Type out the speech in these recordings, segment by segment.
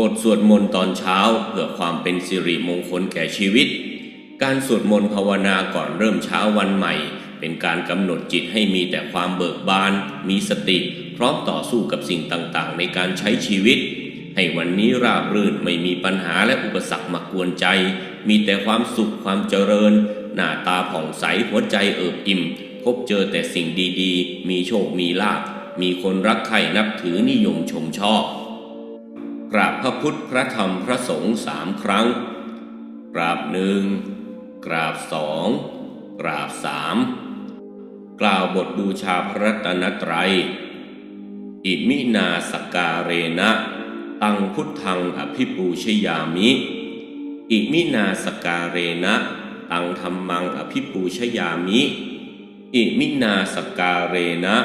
บทสวดมนต์ตอนเช้าเพื่อความเป็นสิริมงคลแก่ชีวิต การสวดมนต์ภาวนาก่อนเริ่มเช้าวันใหม่ เป็นการกำหนดจิตให้มีแต่ความเบิกบาน มีสติ พร้อมต่อสู้กับสิ่งต่างๆ ในการใช้ชีวิต ให้วันนี้ราบรื่นไม่มีปัญหาและอุปสรรคมากวนใจ มีแต่ความสุขความเจริญ หน้าตาผ่องใสหัวใจเอิบอิ่ม พบเจอแต่สิ่งดีๆ มีโชคมีลาภมีคนรักใคร่นับถือนิยมชมชอบ ราบพระพุทธพระธรรมพระสงฆ์สามครั้ง กราบหนึ่งกราบสองกราบสามกล่าวบทบูชาพระตนตรัย อิมินาสการเรนะ ตังพุทธังอภิปูชยามิ อิมินาสการเรนะ ตังธรรมังอภิปูชยามิ อิมินาสกการเรนะ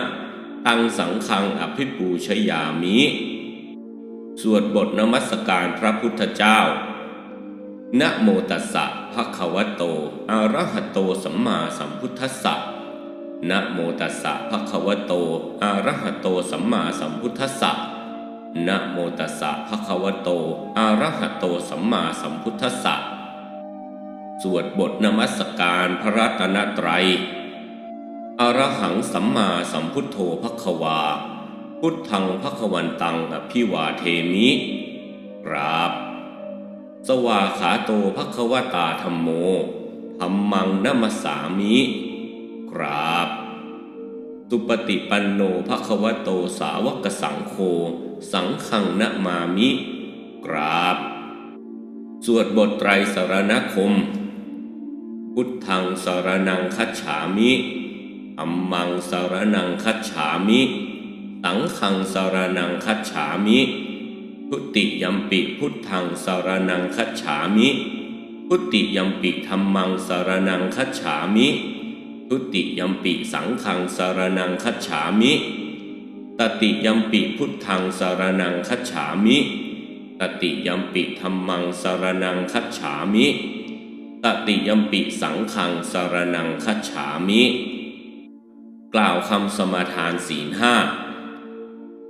ตังสังฆังอภิปูชยามิ สวดบทนมัสการพระพุทธเจ้า นะโมตัสสะภะคะวะโต อะระหะโตสัมมาสัมพุทธัสสะ นะโมตัสสะภะคะวะโต อะระหะโตสัมมาสัมพุทธัสสะ นะโมตัสสะภะคะวะโต อะระหะโตสัมมาสัมพุทธัสสะ สวดบทนมัสการพระรัตนตรัย อรหังสัมมาสัมพุทโธภควา พุทธังภควันตังอภิวาเทมิกราบ สวาขาโตภควตาธรรมโมธรรมังนัมสามิกราบ สุปฏิปันโนภควโตสาวกสังโฆสังฆังนมามิกราบ สวดบทไตรสารณคม พุทธังสารนังคัจฉามิอัมมังสารนังคัจฉามิ สังฆังสารนังคัจฉามิพุติยมปิพุทธังสารนังคัจฉามิพุติยมปิธรรมังสารนังคัจฉามิพุติยมปิสังฆังสารนังคัจฉามิตติยมปิพุทธังสารนังคัจฉามิตติยมปิธรรมังสารนังคัจฉามิตติยมปิสังฆังสารนังคัจฉามิ กล่าวคำสมาทานศีลห้า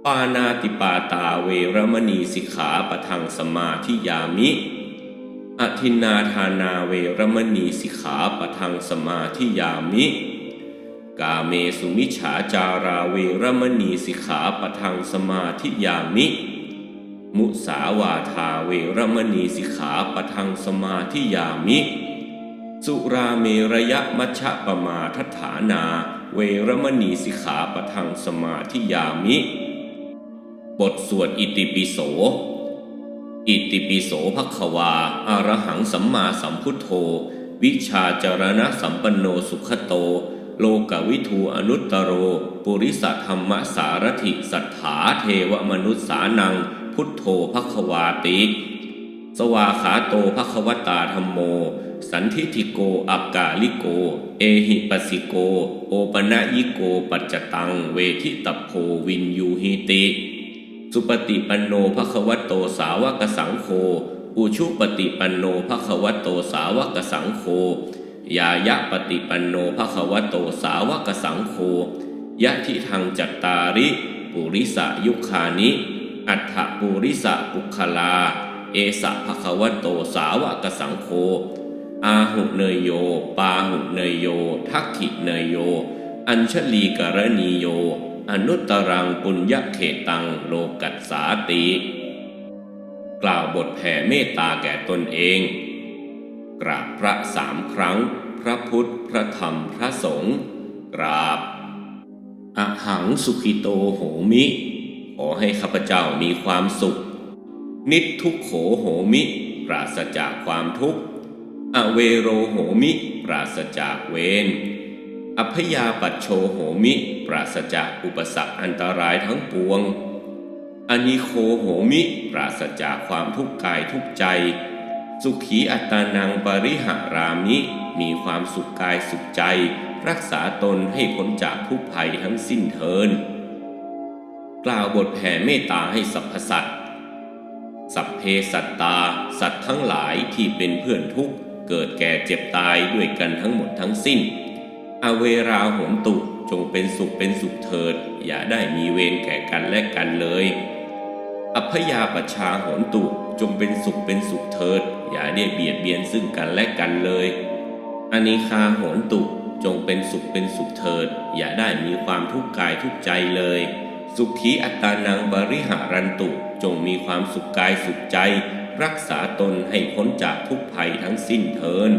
ปานาติปาตาเวรมณีสิกขาปะทังสมาธิยามิอทินาทานาเวรมณีสิกขาปะทังสมาธิยามิ กาเมสุมิฉาจาราเวรมณีสิกขาปะทังสมาธิยามิ มุสาวาทาเวรมณีสิกขาปะทังสมาธิยามิ สุราเมระยะมัชะปมาทัฏฐานา เวรมณีสิกขาปะทังสมาธิยามิ บทสวดอิติปิโส อิติปิโสภควาอารหังสัมมาสัมพุทโธ วิชาจารณะสัมปันโนสุขโต โลกวิทูอนุตตโร ปุริสธรรมสารถิสัทธาเทวมนุษสานัง พุทโธภควาติ สวาขาโตภควตาธรรมโม สันทิทิโกอักกาลิโก เอหิปัสิโก โอปนะยิโกปัจจตัง เวทิตพโพวินยูหิติ สุปฏิปันโนภควโตสาวกสังโฆอุชุปฏิปันโนภควโตสาวกสังโฆยายะปฏิปันโนภควโตสาวกสังโฆยะทิทังจัตตาริ ปุริสะยุคานิ อัฏฐปุริสะปุคลา เอสะภควโตสาวกสังโฆอาหุเนยโย ปาหุเนยโย ทักขิเนยโย อัญชลีกรณีโย อนุตตรังปุญญเขตังโลกัสสาติ กล่าวบทแผ่เมตตาแก่ตนเอง กราบพระสามครั้ง พระพุทธพระธรรมพระสงฆ์กราบอหังสุขิโตโหมิ ขอให้ข้าพเจ้ามีความสุข นิททุกโขโหมิ ปราศจากความทุกข์ อเวโรโหมิ ปราศจากเวร อัพยาปัชโชโหมิ ปราศจากอุปสรรคอันตรายทั้งปวง อนิโคโหมิ ปราศจากความทุกข์กายทุกใจ สุขีอัตานังปริหารามิมีความสุขกายสุขใจ รักษาตนให้พ้นจากทุกภัยทั้งสิ้นเทิน กล่าวบทแผ่เมตตาให้สรรพสัตว์สัพเพสัตตา สัตว์ทั้งหลายที่เป็นเพื่อนทุกข์ เกิดแก่เจ็บตายด้วยกันทั้งหมดทั้งสิ้น อเวราโหนตุจงเป็นสุขเป็นสุขเถิด อย่าได้มีเวรแก่กันและกันเลย อัพยาปชาโหนตุจงเป็นสุขเป็นสุขเถิด อย่าได้เบียดเบียนซึ่งกันและกันเลยอนิคาโหนตุจงเป็นสุขเป็นสุขเถิด อย่าได้มีความทุกข์กายทุกใจเลย สุขีอัตตานังบริหารันตุจงมีความสุขกายสุขใจ รักษาตนให้พ้นจากทุกภัยทั้งสิ้นเทิน